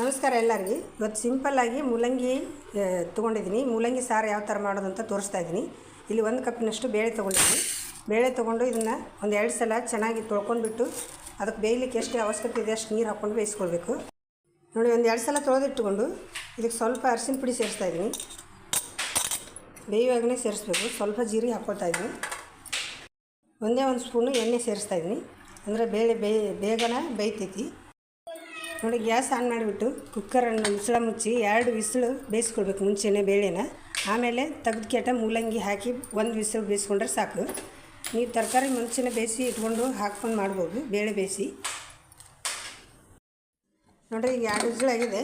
ನಮಸ್ಕಾರ ಎಲ್ಲರಿಗೆ. ಇವತ್ತು ಸಿಂಪಲ್ಲಾಗಿ ಮೂಲಂಗಿ ತೊಗೊಂಡಿದ್ದೀನಿ. ಮೂಲಂಗಿ ಸಾರು ಯಾವ ಥರ ಮಾಡೋದು ಅಂತ ತೋರಿಸ್ತಾ ಇದ್ದೀನಿ. ಇಲ್ಲಿ ಒಂದು ಕಪ್ಪಿನಷ್ಟು ಬೇಳೆ ತೊಗೊಂಡಿದ್ದೀನಿ. ಬೇಳೆ ತೊಗೊಂಡು ಇದನ್ನು ಒಂದು ಎರಡು ಸಲ ಚೆನ್ನಾಗಿ ತೊಳ್ಕೊಂಡ್ಬಿಟ್ಟು ಅದಕ್ಕೆ ಬೇಯಲಿಕ್ಕೆ ಎಷ್ಟು ಅವಶ್ಯಕತೆ ಇದೆ ಅಷ್ಟು ನೀರು ಹಾಕ್ಕೊಂಡು ಬೇಯಿಸ್ಕೊಳ್ಬೇಕು. ನೋಡಿ, ಒಂದು ಎರಡು ಸಲ ತೊಳೆದಿಟ್ಟುಕೊಂಡು ಇದಕ್ಕೆ ಸ್ವಲ್ಪ ಅರಿಶಿನ ಪುಡಿ ಸೇರಿಸ್ತಾ ಇದ್ದೀನಿ. ಬೇಯುವಾಗಲೇ ಸೇರಿಸ್ಬೇಕು. ಸ್ವಲ್ಪ ಜೀರಿಗೆ ಹಾಕ್ಕೊಳ್ತಾ ಇದ್ದೀನಿ. ಒಂದೇ ಒಂದು ಸ್ಪೂನು ಎಣ್ಣೆ ಸೇರಿಸ್ತಾ ಇದ್ದೀನಿ. ಅಂದರೆ ಬೇಳೆ ಬೇಗನೆ ಬೇಯ್ತೈತಿ. ನೋಡಿ, ಗ್ಯಾಸ್ ಆನ್ ಮಾಡಿಬಿಟ್ಟು ಕುಕ್ಕರನ್ನು ಮುಸಳ ಮುಚ್ಚಿ ಎರಡು ವಿಸಿಲು ಬೇಯಿಸ್ಕೊಳ್ಬೇಕು ಮುಂಚೆನೇ ಬೇಳೆನ. ಆಮೇಲೆ ತೆಗೆದು ಕೆಟ್ಟ ಮೂಲಂಗಿ ಹಾಕಿ ಒಂದು ವಿಸಿಲು ಬೇಯಿಸ್ಕೊಂಡ್ರೆ ಸಾಕು. ನೀವು ತರಕಾರಿ ಮುಂಚೆನೆ ಬೇಯಿಸಿ ಇಟ್ಕೊಂಡು ಹಾಕ್ಕೊಂಡು ಮಾಡ್ಬೋದು, ಬೇಳೆ ಬೇಯಿಸಿ. ನೋಡಿರಿ, ಈಗ ಎರಡು ವಿಸಿಲಾಗಿದೆ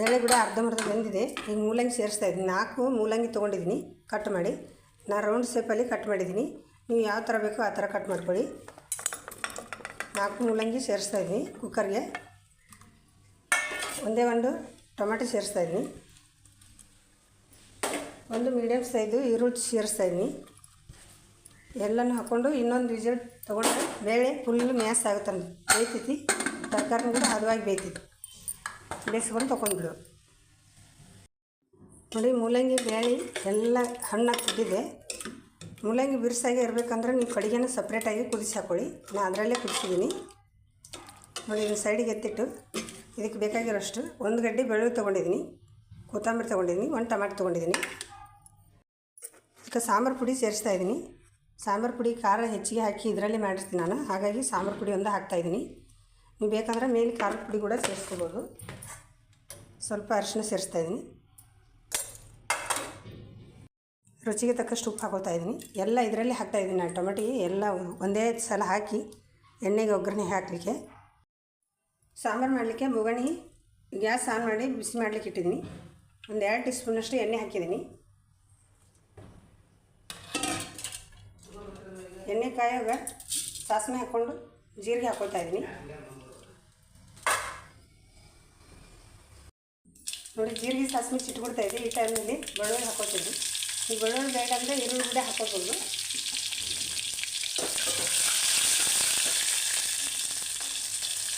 ಬೇಳೆ ಕೂಡ ಅರ್ಧಂಬರ್ಧ ಬಂದಿದೆ. ಈಗ ಮೂಲಂಗಿ ಸೇರಿಸ್ತಾ ಇದ್ದೀನಿ. ನಾಲ್ಕು ಮೂಲಂಗಿ ತೊಗೊಂಡಿದ್ದೀನಿ, ಕಟ್ ಮಾಡಿ. ನಾನು ರೌಂಡ್ ಶೇಪಲ್ಲಿ ಕಟ್ ಮಾಡಿದ್ದೀನಿ. ನೀವು ಯಾವ ಥರ ಬೇಕೋ ಆ ಥರ ಕಟ್ ಮಾಡ್ಕೊಳ್ಳಿ. ನಾಲ್ಕು ಮೂಲಂಗಿ ಸೇರಿಸ್ತಾ ಇದ್ದೀನಿ ಕುಕ್ಕರ್ಗೆ. ಒಂದೇ ಒಂದು ಟೊಮೆಟೊ ಸೇರಿಸ್ತಾ ಇದ್ದೀನಿ. ಒಂದು ಮೀಡಿಯಮ್ ಸೈಜು ಈರುಳ್ಳಿ ಸೇರಿಸ್ತಾ ಇದ್ದೀನಿ. ಎಲ್ಲನೂ ಹಾಕ್ಕೊಂಡು ಇನ್ನೊಂದು ವಿಜಲ್ ತೊಗೊಂಡು ಬೇಳೆ ಫುಲ್ ಮ್ಯಾಸ್ ಆಗುತ್ತೆ ಬೇಯ್ತೈತಿ. ತರಕಾರಿನೂ ಕೂಡ ಹದವಾಗಿ ಬೇಯ್ತೈತಿ. ಬೇಯಿಸ್ಕೊಂಡು ತೊಗೊಂಡ್ಬಿಡು. ನೋಡಿ, ಮೂಲಂಗಿ, ಬೇಳೆ ಎಲ್ಲ ಹಣ್ಣಾಗಿ ಕುದ್ದಿದೆ. ಮೂಲಂಗಿ ಬಿರ್ಸಾಗೆ ಇರಬೇಕಂದ್ರೆ ನೀವು ಕಡಿಗೆನ ಸಪ್ರೇಟಾಗಿ ಕುದಿಸಿ ಹಾಕ್ಕೊಳ್ಳಿ ನಾನು ಅದರಲ್ಲೇ ಕುದಿಸಿದ್ದೀನಿ. ನೋಡಿ, ಇದನ್ನು ಸೈಡಿಗೆ ಎತ್ತಿಟ್ಟು ಇದಕ್ಕೆ ಬೇಕಾಗಿರೋಷ್ಟು ಒಂದು ಗಡ್ಡೆ ಬೆಳ್ಳುಳ್ಳಿ ತೊಗೊಂಡಿದ್ದೀನಿ, ಕೊತ್ತಂಬರಿ ತೊಗೊಂಡಿದ್ದೀನಿ, ಒಂದು ಟೊಮೆಟೊ ತೊಗೊಂಡಿದ್ದೀನಿ. ಇದಕ್ಕೆ ಸಾಂಬಾರು ಪುಡಿ ಸೇರಿಸ್ತಾ ಇದ್ದೀನಿ. ಸಾಂಬಾರು ಪುಡಿ ಖಾರ ಹೆಚ್ಚಿಗೆ ಹಾಕಿ ಇದರಲ್ಲಿ ಮಾಡಿರ್ತೀನಿ ನಾನು. ಹಾಗಾಗಿ ಸಾಂಬಾರು ಪುಡಿ ಒಂದು ಹಾಕ್ತಾಯಿದ್ದೀನಿ ನೀವು ಬೇಕಂದ್ರೆ ಮೇಲೆ ಖಾರದ ಪುಡಿ ಕೂಡ ಸೇರಿಸ್ಕೋಬೋದು. ಸ್ವಲ್ಪ ಅರಿಶಿನ ಸೇರಿಸ್ತಾ ಇದ್ದೀನಿ. ರುಚಿಗೆ ತಕ್ಕಷ್ಟು ಉಪ್ಪು ಹಾಕೋತಾ ಇದ್ದೀನಿ. ಎಲ್ಲ ಇದರಲ್ಲಿ ಹಾಕ್ತಾಯಿದ್ದೀನಿ ನಾನು ಟೊಮೆಟಿಗೆ. ಎಲ್ಲ ಒಂದೇ ಸಲ ಹಾಕಿ ಎಣ್ಣೆಗೆ ಒಗ್ಗರಣೆ ಹಾಕಲಿಕ್ಕೆ. ಸಾಂಬಾರು ಮಾಡಲಿಕ್ಕೆ ಬೊಗಣಿ ಗ್ಯಾಸ್ ಆನ್ ಮಾಡಿ ಬಿಸಿ ಮಾಡಲಿಕ್ಕೆ ಇಟ್ಟಿದ್ದೀನಿ. ಒಂದು ಎರಡು ಟೀ ಸ್ಪೂನಷ್ಟು ಎಣ್ಣೆ ಹಾಕಿದ್ದೀನಿ. ಎಣ್ಣೆ ಕಾಯಾಗ ಸಾಸಿವೆ ಹಾಕ್ಕೊಂಡು ಜೀರಿಗೆ ಹಾಕ್ಕೊಳ್ತಾ ಇದ್ದೀನಿ. ನೋಡಿ, ಜೀರಿಗೆ ಸಾಸಿವೆ ಚಿಟ್ಬಿಡ್ತಾ ಇದೆ. ಈ ಟೈಮಲ್ಲಿ ಬೆಳ್ಳುಳ್ಳಿ ಹಾಕೋತೀನಿ ಈ ಬೆಳ್ಳುಳ್ಳಿ ಬೇಡ ಅಂದರೆ ಈರುಳ್ಳಿ ಕೂಡ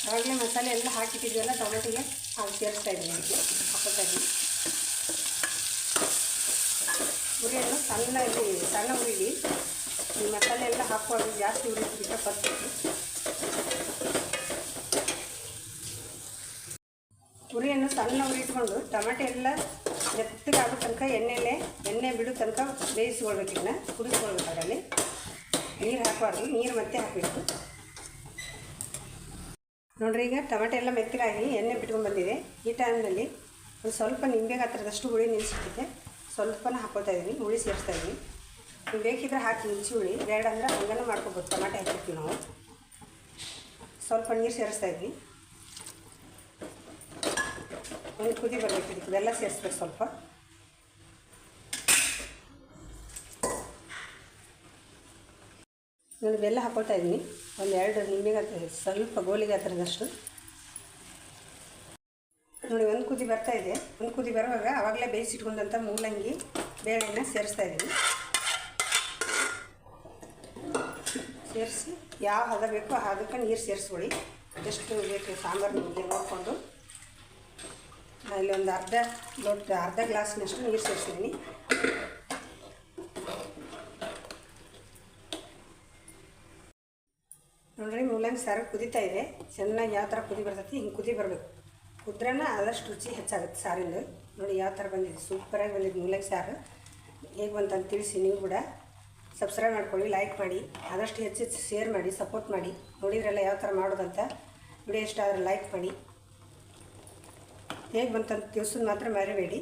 ಆವಾಗಲೇ ಮಸಾಲೆ ಎಲ್ಲ ಹಾಕಿಟ್ಟಿದ್ವಲ್ಲ ಟೊಮೆಟೊಗೆ ಹಾಕಿ ಸೇರಿಸ್ತಾ ಇದ್ದೀನಿ ಅದಕ್ಕೆ ಹಾಕೋತಾ ಇದ್ದೀನಿ. ಉರಿಯನ್ನು ಸಣ್ಣ ಇಲ್ಲಿ, ಸಣ್ಣ ಉರಿಲಿ ಈ ಮಸಾಲೆ ಎಲ್ಲ ಹಾಕುವಾಗ ಜಾಸ್ತಿ ಉರಿ ಫಸ್ಟ್ ಉರಿಯನ್ನು ಸಣ್ಣ ಉರಿ ಇಟ್ಕೊಂಡು ಟೊಮೆಟೊ ಎಲ್ಲ ಮೆತ್ತಗಾಗೋ ತನಕ ಎಣ್ಣೆಲೆ, ಎಣ್ಣೆ ಬಿಡೋ ತನಕ ಬೇಯಿಸ್ಕೊಳ್ಬೇಕು ಇದನ್ನ, ಕುದಿಸ್ಕೊಳ್ಬೇಕು ಅದರಲ್ಲಿ. ನೀರು ಹಾಕಬಾರ್ದು, ನೀರು ಮತ್ತೆ ಹಾಕಬೇಕು. ನೋಡ್ರಿ ಈಗ ಟೊಮೆಟೊ ಎಲ್ಲ ಮೆತ್ತಗಾಗಿ ಎಣ್ಣೆ ಬಿಟ್ಕೊಂಡ್ಬಂದಿದೆ ಈ ಟೈಮ್ನಲ್ಲಿ ಒಂದು ಸ್ವಲ್ಪ ನಿಂಬೆ ಹತ್ತಿರದಷ್ಟು ಹುಳಿ ನಿಲ್ಸಿಟ್ಟಿದೆ ಸ್ವಲ್ಪನ ಹಾಕೋತಾ ಇದ್ದೀನಿ ಹುಳಿ ಸೇರಿಸ್ತಾ ಇದ್ದೀನಿ ನೀವು ಬೇಕಿದ್ರೆ ಹಾಕಿ ಹುಳಿ ಬೇಡ ಅಂದ್ರೆ ಹಂಗನೂ ಮಾಡ್ಕೋಬೋದು. ಟೊಮೆಟೊ ಹಾಕಿರ್ತೀವಿ ನಾವು. ಸ್ವಲ್ಪ ನೀರು ಸೇರಿಸ್ತಾ ಇದ್ವಿ ಒಂದು ಕುದಿ ಬರಬೇಕು ಇದಕ್ಕೆ. ಬೆಲ್ಲ ಸೇರಿಸ್ಬೇಕು ಸ್ವಲ್ಪ. ನಾನು ಬೆಲ್ಲ ಹಾಕೊಳ್ತಾ ಇದ್ದೀನಿ. ಒಂದು ಎರಡು ನಿಂಬೆಗೆ ಸ್ವಲ್ಪ ಗೋಲಿಗೆ ಹತ್ತಿರದಷ್ಟು ನೋಡಿ, ಒಂದು ಕುದಿ ಬರ್ತಾ ಇದೆ. ಒಂದು ಕುದಿ ಬರುವಾಗ ಆವಾಗಲೇ ಬೇಯಿಸಿಟ್ಕೊಂಡಂಥ ಮೂಲಂಗಿ ಬೇಳೆನ ಸೇರಿಸ್ತಾ ಇದ್ದೀನಿ. ಸೇರಿಸಿ ಯಾವ ಹದ ಬೇಕೋ ಹದಕ್ಕೆ ನೀರು ಸೇರಿಸ್ಕೊಳ್ಳಿ. ಎಷ್ಟು ಬೇಕು ಸಾಂಬಾರು ನಿಮಗೆ ನೋಡಿಕೊಂಡು. ಇಲ್ಲಿ ಒಂದು ಅರ್ಧ ದೊಡ್ಡ ಅರ್ಧ ಗ್ಲಾಸ್ನಷ್ಟು ನೀರು ಸೇರಿಸಿದ್ದೀನಿ. ನೋಡ್ರಿ ಮೂಲಂಗಿ ಸಾರು ಕುದೀತಾ ಇದೆ. ಚೆನ್ನಾಗಿ ಯಾವ ಥರ ಕುದಿ ಬರ್ತೈತಿ, ಹಿಂಗೆ ಕುದಿ ಬರಬೇಕು. ಕುದ್ರನ ಆದಷ್ಟು ರುಚಿ ಹೆಚ್ಚಾಗುತ್ತೆ ಸಾರಿಂದು ನೋಡಿ ಯಾವ ಥರ ಬಂದಿದೆ ಸೂಪರಾಗಿ ಬಂದಿದೆ ಮೂಲಂಗಿ ಸಾರು. ಹೇಗೆ ಬಂತಂತ ತಿಳಿಸಿ ನೀವು ಕೂಡ. ಸಬ್ಸ್ಕ್ರೈಬ್ ಮಾಡ್ಕೊಳ್ಳಿ ಲೈಕ್ ಮಾಡಿ, ಆದಷ್ಟು ಹೆಚ್ಚು ಹೆಚ್ಚು ಶೇರ್ ಮಾಡಿ ಸಪೋರ್ಟ್ ಮಾಡಿ. ನೋಡಿದ್ರಲ್ಲ ಯಾವ ಥರ ಮಾಡೋದಂತ ವಿಡಿಯೋ ಇಷ್ಟ ಆದರೆ ಲೈಕ್ ಮಾಡಿ. ಹೇಗೆ ಬಂತಂತ ತಿಳಿಸೋದು ಮಾತ್ರ ಮರಿಬೇಡಿ.